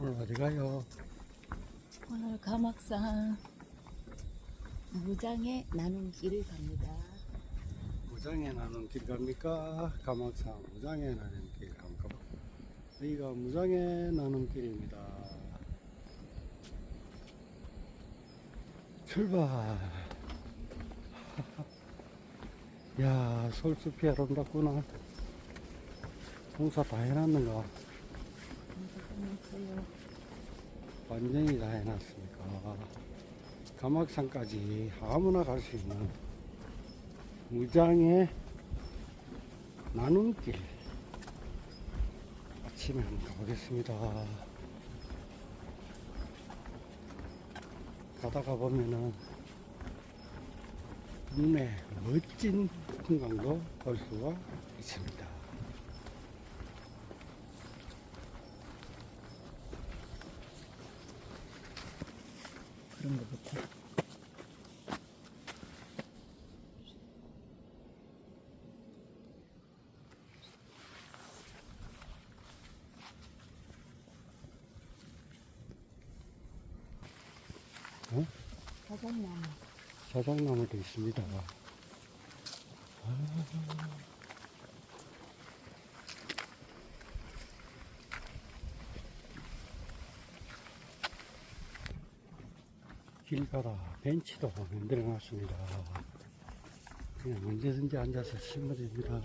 오늘 어디 가요? 오늘 가막산 무장의 나눔 길을 갑니다. 무장에 나는 길 갑니까? 가막산 무장에 나는 길 한번 가봐. 여기가 무장에 나는 길입니다. 출발. 야, 솔숲이 아름답구나. 공사 다 해놨는가? 있어요. 완전히 다 해놨습니까? 가막산까지 아무나 갈 수 있는 무장의 나눔길 아침에 한번 가보겠습니다. 가다가 보면은 눈에 멋진 풍광도 볼 수가 있습니다. 그런 거부터. 어? 사장나무. 사장나무도 있습니다. 길 가다 벤치도 만들어 놨습니다. 그냥 언제든지 앉아서 쉬면 됩니다.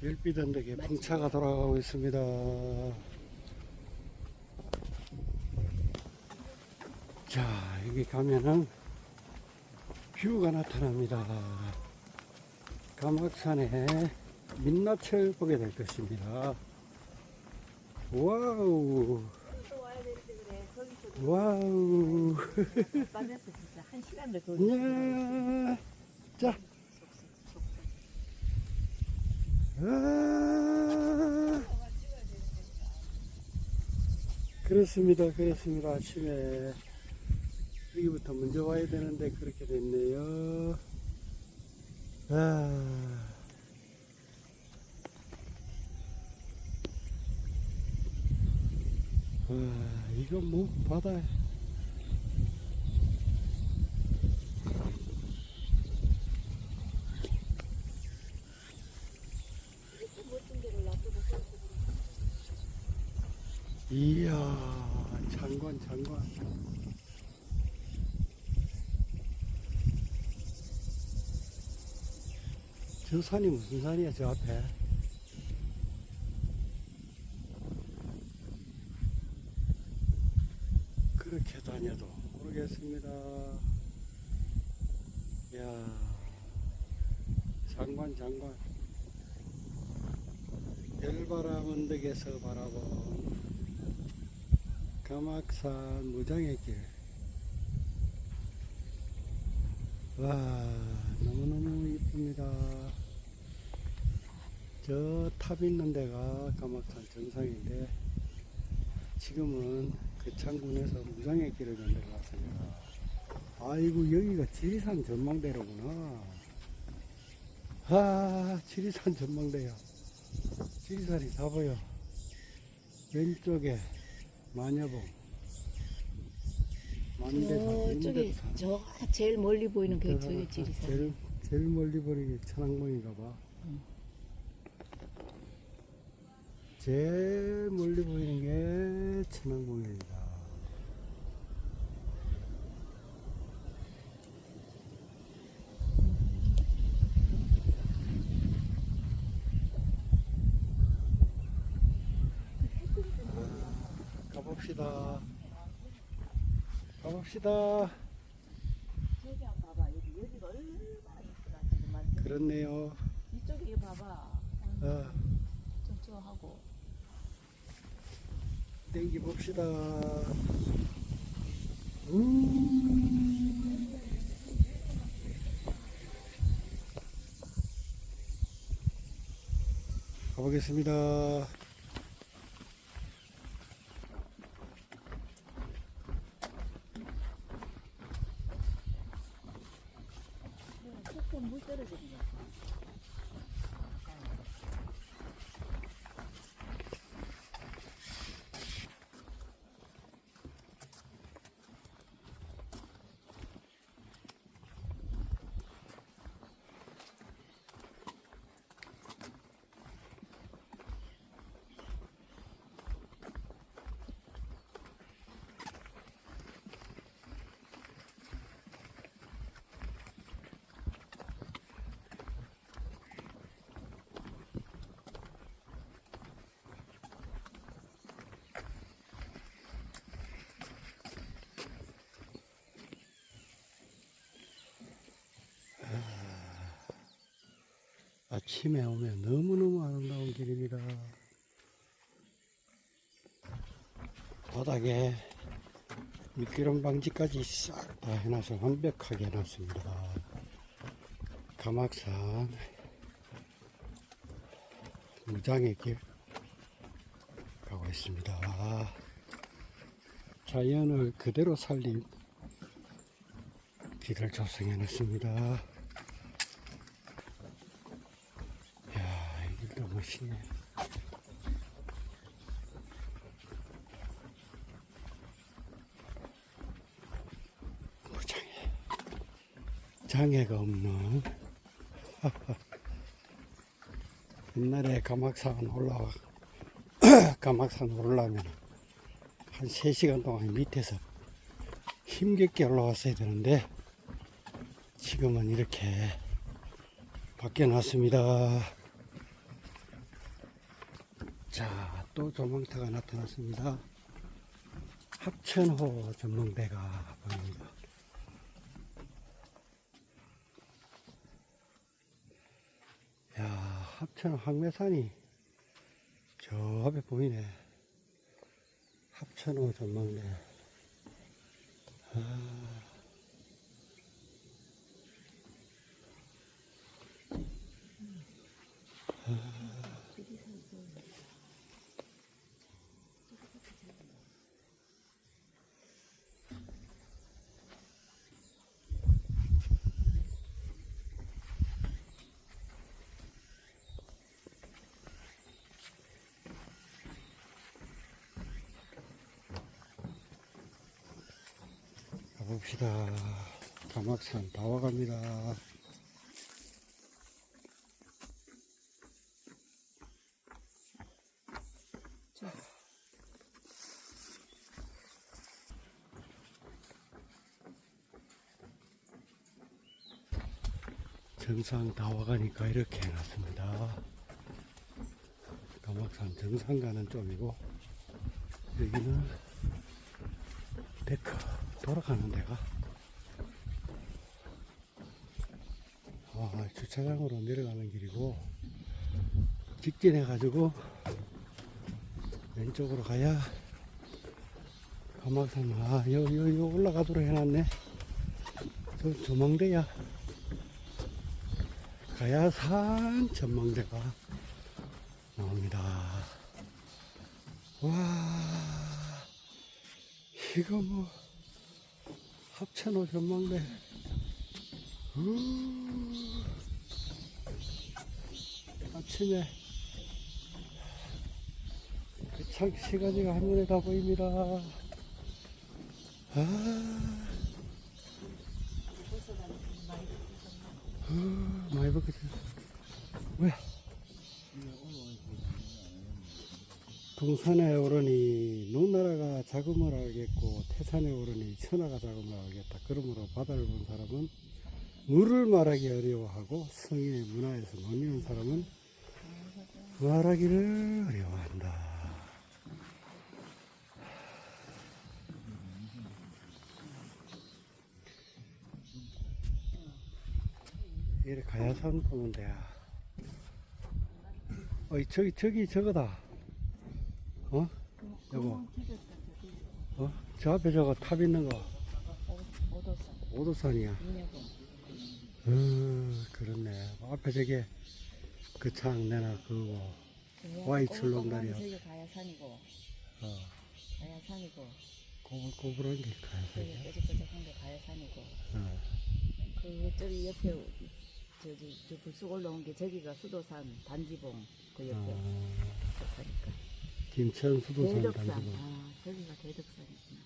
별빛 언덕에 풍차가 돌아가고 있습니다. 자, 여기 가면은 뷰가 나타납니다. 가막산에 민낯을 보게 될 것입니다. 와우, 와우. 빠졌어 진짜 한 시간을 더. 야, 자. 아, 그렇습니다. 그렇습니다. 아침에 여기부터 먼저 와야 되는데 그렇게 됐네요. 아. 와, 이건 뭐 바다야. 이야, 장관, 장관. 저 산이 무슨 산이야, 저 앞에? 그렇게 다녀도 모르겠습니다. 야, 장관, 장관. 별바람 언덕에서 바라본 가막산 무장의 길. 와, 너무너무 이쁩니다. 저 탑 있는 데가 가막산 정상인데, 지금은 그 창군에서 무장의 길을 만들어 놨습니다. 아이고, 여기가 지리산 전망대로구나. 아, 지리산 전망대야. 지리산이 다 보여. 왼쪽에 마녀봉. 만대산, 저쪽에. 저 제일 멀리 보이는 그 저기 아, 지리산. 제일, 제일 멀리 보이는 게 천왕봉인가 봐. 응. 제일 멀리 보이는 게 천왕봉입니다. 아, 가봅시다. 가봅시다. 한번 봐봐 여기 여기가 얼마나 이쁘다 지금 완전. 그렇네요. 이쪽에 봐봐. 아, 쫀쫀하고. 땡기 봅시다. 음. 가보겠습니다. 조금 물 떨어지는 거. 아침에 오면 너무너무 아름다운 길입니다. 바닥에 미끄럼 방지까지 싹 다 해놔서 완벽하게 해놨습니다. 가막산 무장의 길 가고 있습니다. 자연을 그대로 살린 길을 조성해 놨습니다. 이야, 이 멋있네. 무장애. 장애가 없는. 옛날에 가막산 올라와, 가막산 올라가면 한 3시간 동안 밑에서 힘겹게 올라왔어야 되는데, 지금은 이렇게 밖에 놨습니다. 자, 또 조망타가 나타났습니다. 합천호 전망대가 보입니다. 야, 합천 황매산이 저 앞에 보이네. 합천호 전망대. 아. 봅시다. 가막산 다 와갑니다. 정상 다 와가니까 이렇게 해놨습니다. 가막산 정상 가는 쪽이고 여기는 돌아가는 데가. 아, 주차장으로 내려가는 길이고 직진해 가지고 왼쪽으로 가야 가막산 아여 여, 여 올라가도록 해놨네. 저 조망대야. 가야산 전망대가 나옵니다. 와 이거 뭐합 천호 전망대 음, 아침에 참 시가지가 한눈에 다 보입니다. 아. 아, 많이 벗겼어 뭐야 동산에 오르니 눈나라가 자금을 알겠고 태산에 오르니 천하가 자금을 알겠다. 그러므로 바다를 본 사람은 물을 말하기 어려워하고 성인의 문화에서 못 이룬 사람은 말하기를 어려워한다. 이래 가야산 보면 돼. 어이 저기 저기 저거다. 어? 여보. 어? 저 앞에 저거 탑 있는 거 오도산 오도산이야. 어, 그렇네. 앞에 저게 그 창 내나 그거. 와이 출렁다리야. 저기 가야 산이고 어, 가야 산이고 꼬불꼬불한 게 저기 가야 산이야. 뾰족뾰족한 게 가야 산이고 어, 그 저기 옆에 저기 저 불쑥 올라온 게 저기가 수도산 단지봉 그 옆에 어, 김천 수도산 대덕산. 단지고. 아 저기가 대덕산이구나.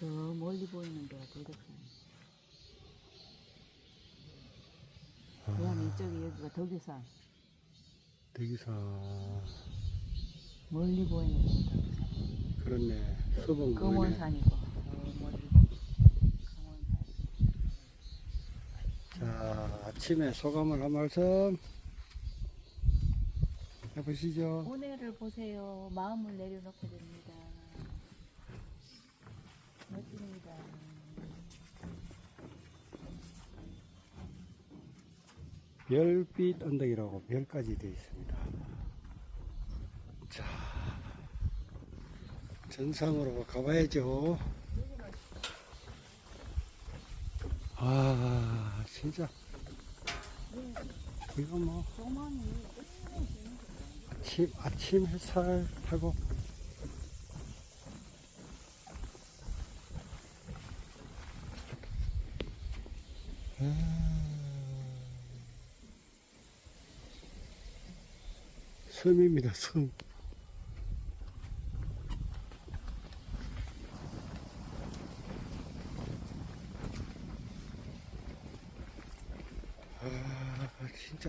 저 멀리 보이는 데가 대덕산. 그다음에 이쪽이 여기가 덕유산. 대기사. 멀리 보이는 데가 덕유산. 그렇네. 수봉 보이네. 금원산이고. 저 멀리 금원산. 자, 아침에 소감을 한 말씀 해보시죠. 오늘을 보세요. 마음을 내려놓게 됩니다. 멋집니다. 별빛 언덕이라고 별까지 되어 있습니다. 자, 전상으로 가봐야죠. 아, 진짜. 이거 뭐, 아침, 아침 햇살 타고. 섬입니다, 섬. 아, 진짜,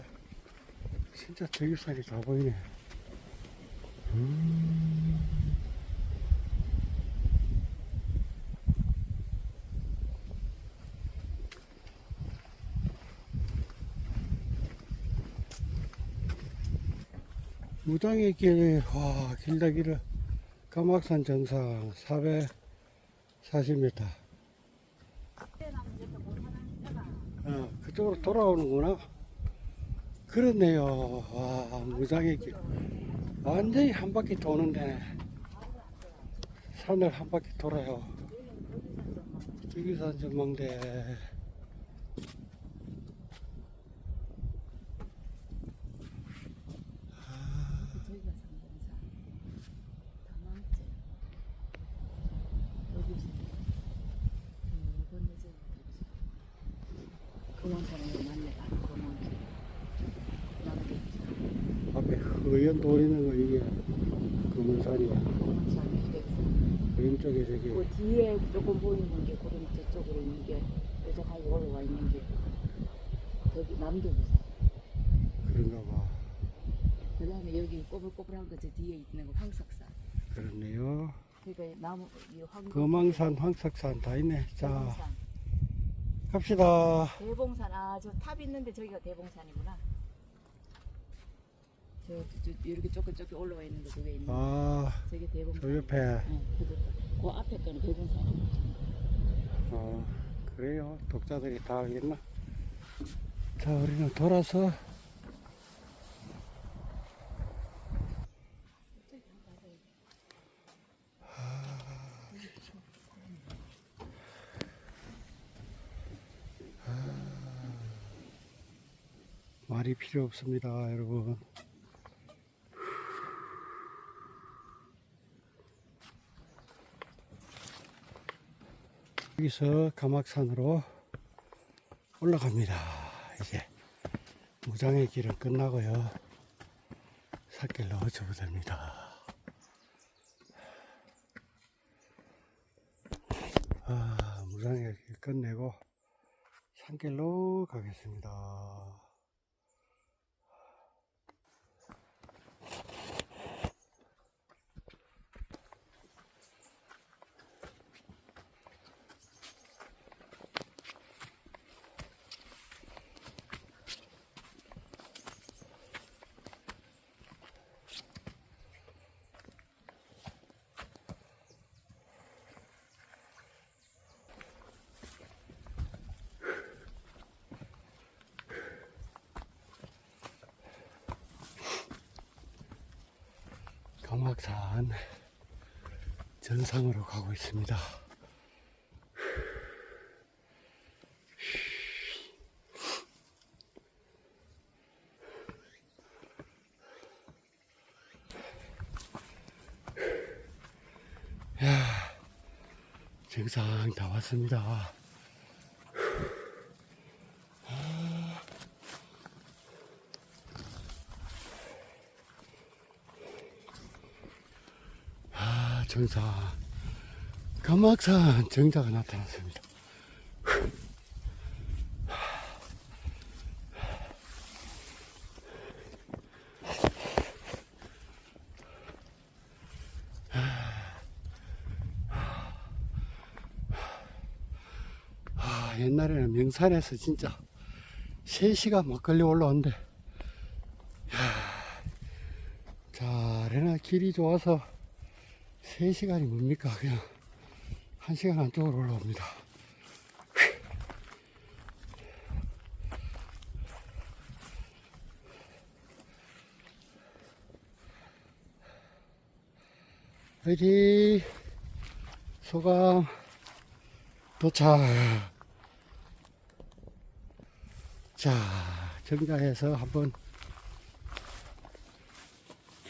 진짜 저기산이 다 보이네. 무당의 길, 와, 길다 길어. 까막산 정상 440m. 어, 그쪽으로 돌아오는구나. 그렇네요. 와, 무장의 길. 완전히 한 바퀴 도는데, 산을 한 바퀴 돌아요. 저기산 전망대. 저희가 상봉사 다망제 여기서 그 건너서 앞에 허연 돌 있는 거 이게 금은산이야. 왼쪽에 저기 그 뒤에 조금 보이는 게 구름 저쪽으로 있는 게 뾰족하게 올라와 있는 게 저기 남도부사 그런가 봐. 그 다음에 여기 꼬불꼬불한 거 저 뒤에 있는 거 황석산 그렇네요. 그러니까 나무 이 황 금왕산, 황석산 다 있네. 자, 대봉산 갑시다. 대봉산 아 저 탑 있는데 저기가 대봉산이구나 저, 저, 저 이렇게 좁게 좁게 올라와 있는 거 그게 있는 거 아, 저게 대봉산 저 옆에. 응, 그거 그 앞에 거는 대봉산이고 어, 그래요. 독자들이 다 알겠나? 자, 우리는 돌아서 말이 필요 없습니다, 여러분. 여기서 가막산으로 올라갑니다. 이제 무장의 길은 끝나고요. 산길로 접어듭니다. 아, 무장의 길 끝내고 산길로 가겠습니다. 가막산 전상으로 가고 있습니다. 야, 정상 다 왔습니다. 아, 정상. 가막산 정자가 나타났습니다. 아, 옛날에는 명산에서 진짜 3시간 막걸리 올라온대. 자, 레나 길이 좋아서 3시간이 뭡니까? 그냥 1시간 안쪽으로 올라옵니다. 화이팅! 소감 도착! 자, 정자에서 한번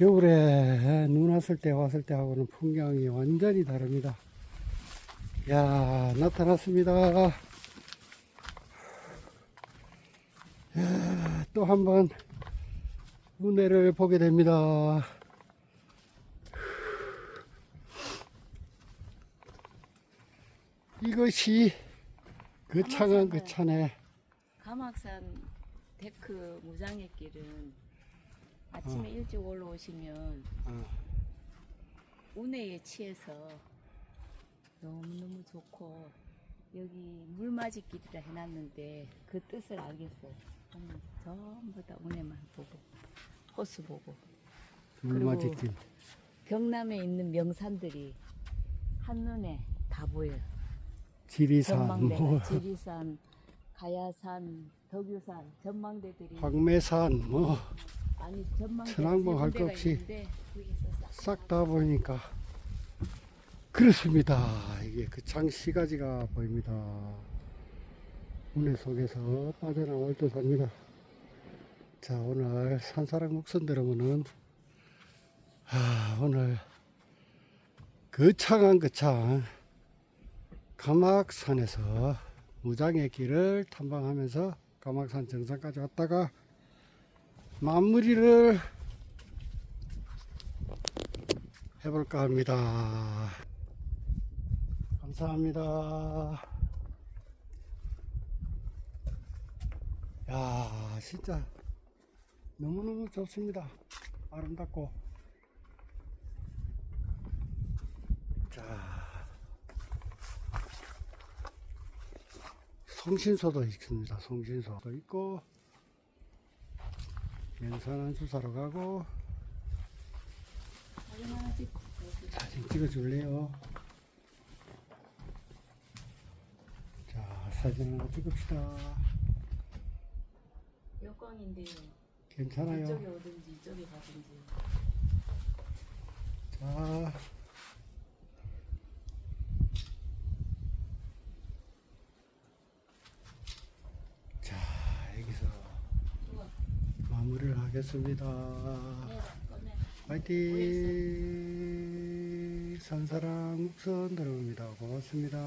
겨울에 눈 왔을 때 왔을 때 하고는 풍경이 완전히 다릅니다. 야, 나타났습니다. 야, 또한 번 운해를 보게 됩니다. 이것이 그 창은 그 차네. 가막산 데크 무장의 길은 아침에 어. 일찍 올라오시면 어, 운해에 취해서 너무너무 좋고 여기 물맞이 길이라 해놨는데 그 뜻을 알겠어요. 전부 다 운해만 보고 호수 보고 물맞이길. 경남에 있는 명산들이 한눈에 다 보여요. 지리산, 뭐, 지리산, 가야산, 덕유산 전망대들이 황매산, 뭐, 천왕봉 할것 군데가 없이 싹싹다 보니까. 그렇습니다. 이게 그 장시가지가 보입니다. 운해 속에서 빠져나올 듯 합니다. 자, 오늘 산사랑 목선 들으면은, 아, 오늘 거창한 거창 가막산에서 무장의 길을 탐방하면서 가막산 정상까지 왔다가 마무리를 해볼까 합니다. 감사합니다. 야, 진짜 너무너무 좋습니다. 아름답고. 자, 송신소도 있습니다. 송신소도 있고, 연산한 수사로 가고, 사진 찍어줄래요? 자, 사진 하나 찍읍시다. 여광인데 괜찮아요. 이쪽에 오든지 이쪽에 가든지 자, 자, 여기서 좋아. 꺼내. 화이팅! 산사랑 묵선 들어옵니다. 고맙습니다.